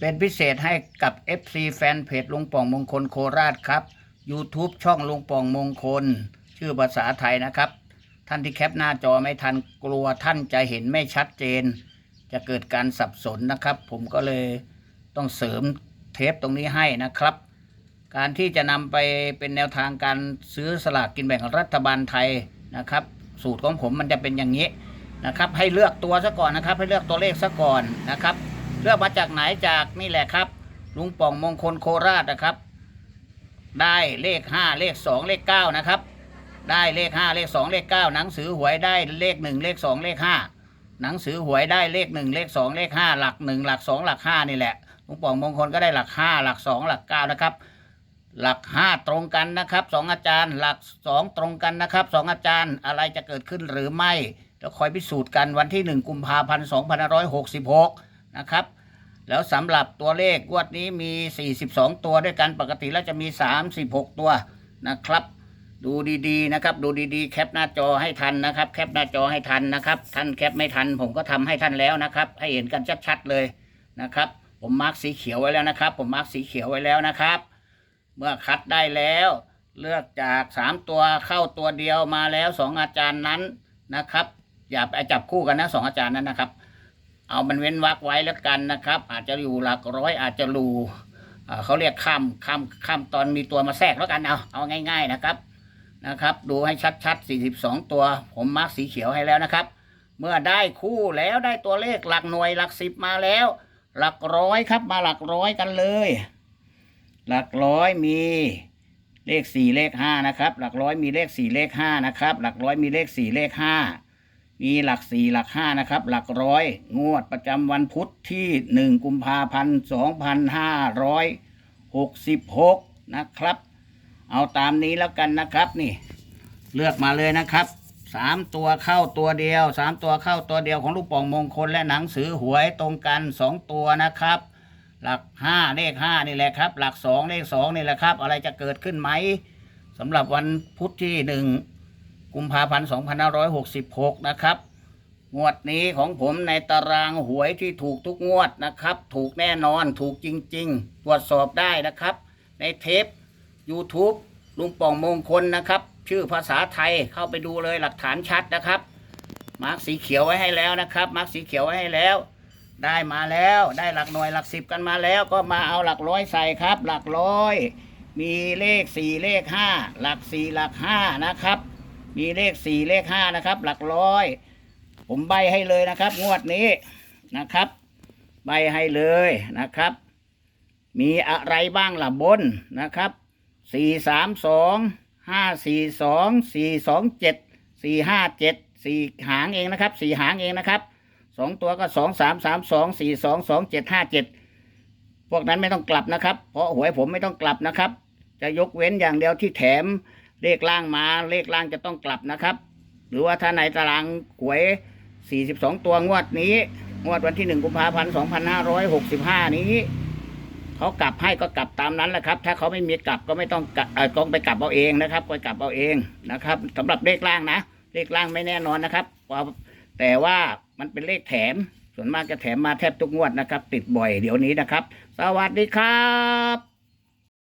เป็นพิเศษให้กับ FC แฟนเพจลุงป่องมงคลโคราชครับ YouTube ช่องลุงป่องมงคล ชื่อภาษาไทยนะครับ ท่านที่แคปหน้าจอไม่ทันกลัวท่านจะเห็นไม่ชัดเจน จะเกิดการสับสนนะครับ ผมก็เลยต้องเสริมเทปตรงนี้ให้นะครับ การที่จะนำไปเป็นแนวทางการซื้อสลากกินแบ่งรัฐบาลไทยนะครับ สูตรของผมมันจะเป็นอย่างนี้นะครับ ให้เลือกตัวซะก่อนนะครับ ให้เลือกตัวเลขซะก่อนนะครับ เลือกมาจากไหนจากนี่แหละครับ ลุงป่องมงคลโคราชนะครับ ได้เลขห้าเลขสองเลขเก้านะครับ ได้เลขห้าเลขสองเลขเก้าหนังสือหวยได้เลขหนึ่งเลขสองเลขห้าหนังสือหวยได้เลขหนึ่งเลขสองเลขห้าหลักหนึ่งหลักสองหลักห้านี่แหละลุงป่องมงคลก็ได้หลักห้าหลักสองหลักเก้านะครับ หลักห้าตรงกันนะครับสองอาจารย์ หลักสองตรงกันนะครับสองอาจารย์อะไรจะเกิดขึ้นหรือไม่เดี๋ยวคอยพิสูจน์กันวันที่หนึ่งกุมภาพันธ์สองพันห้าร้อยหกสิบหก นะครับ แล้วสำหรับตัวเลขงวดนี้มี 42 ตัวด้วยกันปกติแล้วจะมี 36 ตัวนะครับดูดีๆนะครับ ดูดีๆ แคปหน้าจอให้ทันนะครับ แคปหน้าจอให้ทันนะครับ ท่านแคปไม่ทัน ผมก็ทำให้ท่านแล้วนะครับ ให้เห็นกันชัดๆเลยนะครับ ผมมาร์กสีเขียวไว้แล้วนะครับ ผมมาร์กสีเขียวไว้แล้วนะครับ เมื่อคัดได้แล้ว เลือกจากสามตัวเข้าตัวเดียวมาแล้วสองอาจารย์นั้นนะครับ อย่าไปจับคู่กันนะสองอาจารย์นั้นนะครับ เอามันเว้นวรรคไว้แล้วกันนะครับ อาจจะอยู่หลักร้อยอาจจะรูเขาเรียกข้ามข้ามข้ามตอนมีตัวมาแทรกแล้วกันเอาเอาง่าย ๆนะครับนะครับ ดูให้ชัดๆ42 ตัว ผมมาร์กสีเขียวให้แล้วนะครับ เมื่อได้คู่แล้วได้ตัวเลขหลักหน่วยหลักสิบมาแล้ว หลักร้อยครับมาหลักร้อยกันเลย หลักร้อยมีเลขสี่เลขห้านะครับ หลักร้อยมีเลขสี่เลขห้านะครับ หลักร้อยมีเลขสี่เลขห้า มีหลักสี่หลักห้านะครับ หลักร้อยงวดประจำวันพุธที่หนึ่งกุมภาพันธ์สองพันห้าร้อยหกสิบหกนะครับ เอาตามนี้แล้วกันนะครับนี่เลือกมาเลยนะครับสามตัวเข้าตัวเดียวสามตัวเข้าตัวเดียวของลูกป่องมงคลและหนังสือหวยตรงกันสองตัวนะครับ หลักห้าเลขห้านี่แหละครับ หลักสองเลขสองนี่แหละครับ อะไรจะเกิดขึ้นไหมสำหรับวันพุธที่หนึ่ง กุมภาพันธ์2566 นะครับ งวดนี้ของผมในตารางหวยที่ถูกทุกงวดนะครับ ถูกแน่นอนถูกจริง ๆ ตรวจสอบได้นะครับ ในเทป YouTube ลุงป่องมงคลนะครับ ชื่อภาษาไทยเข้าไปดูเลยหลักฐานชัดนะครับ มาร์กสีเขียวไว้ให้แล้วนะครับ มาร์กสีเขียวไว้ให้แล้ว ได้มาแล้วได้หลักหน่วยหลักสิบกันมาแล้ว ก็มาเอาหลักร้อยใส่ครับ หลักร้อย มีเลขสี่เลขห้าหลักสี่หลักห้านะครับ มีเลขสี่เลขห้านะครับ หลักร้อย ผมใบให้เลยนะครับ งวดนี้นะครับ ใบให้เลยนะครับ มีอะไรบ้างล่ะบนนะครับสี่สามสองห้าสี่สองสี่สองเจ็ดสี่ห้าเจ็ดสี่หางเองนะครับสี่หางเองนะครับสองตัวก็สองสามสามสองสี่สองสองเจ็ดห้าเจ็ดพวกนั้นไม่ต้องกลับนะครับ เพราะหวยผมไม่ต้องกลับนะครับ จะยกเว้นอย่างเดียวที่แถม เลขล่างมาเลขล่างจะต้องกลับนะครับ หรือว่าถ้าในตารางหวย 42 ตัวงวดนี้งวดวันที่ 1 กุมภาพันธ์2565 นี้เขากลับให้ก็กลับตามนั้นแหละครับ ถ้าเขาไม่มีกลับก็ไม่ต้องกลับเออต้องไปกลับเอาเองนะครับไปกลับเอาเองนะครับสำหรับเลขล่างนะ เลขล่างไม่แน่นอนนะครับแต่ว่ามันเป็นเลขแถม ส่วนมากจะแถมมาแทบทุกงวดนะครับ ติดบ่อยเดี๋ยวนี้นะครับ สวัสดีครับ